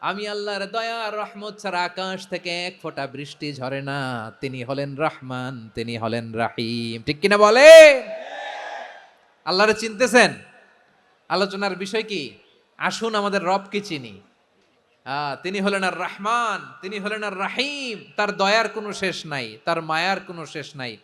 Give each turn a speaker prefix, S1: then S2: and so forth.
S1: আমি আল্লাহর দয়া রহমত ছাড়া আকাশ থেকে এক ফোঁটা বৃষ্টি ঝরে না। তিনি হলেন রহমান, তিনি হলেন রাহিম। ঠিক কিনা বলে? আল্লাহরে চিনতেছেন? আলোচনার বিষয় কি? আসুন আমাদের রবকে চিনি। তিনি হলেন আর রহমান, তিনি হলেন আর রাহিম। তার দয়ার কোনো শেষ নাই, তার মায়ার কোনো শেষ নাই।